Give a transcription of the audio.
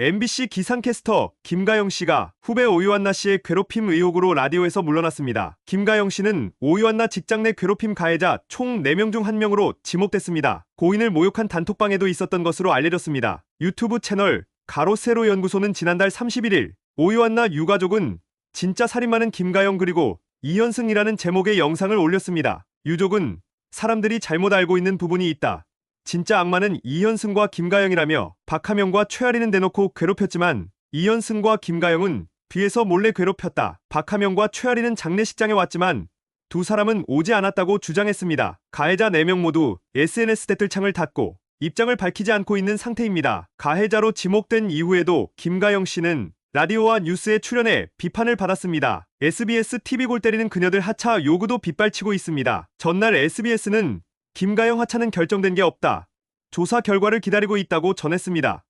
MBC 기상캐스터 김가영 씨가 후배 오유한나 씨의 괴롭힘 의혹으로 라디오에서 물러났습니다. 김가영 씨는 오유한나 직장 내 괴롭힘 가해자 총 4명 중 1명으로 지목됐습니다. 고인을 모욕한 단톡방에도 있었던 것으로 알려졌습니다. 유튜브 채널 가로세로 연구소는 지난달 31일 오유한나 유가족은 진짜 살인마는 김가영 그리고 이현승이라는 제목의 영상을 올렸습니다. 유족은 사람들이 잘못 알고 있는 부분이 있다. 진짜 악마는 이현승과 김가영이라며 박하명과 최아리는 대놓고 괴롭혔지만 이현승과 김가영은 뒤에서 몰래 괴롭혔다. 박하명과 최아리는 장례식장에 왔지만 두 사람은 오지 않았다고 주장했습니다. 가해자 4명 모두 SNS 댓글창을 닫고 입장을 밝히지 않고 있는 상태입니다. 가해자로 지목된 이후에도 김가영 씨는 라디오와 뉴스에 출연해 비판을 받았습니다. SBS TV 골 때리는 그녀들 하차 요구도 빗발치고 있습니다. 전날 SBS는 김가영 하차는 결정된 게 없다. 조사 결과를 기다리고 있다고 전했습니다.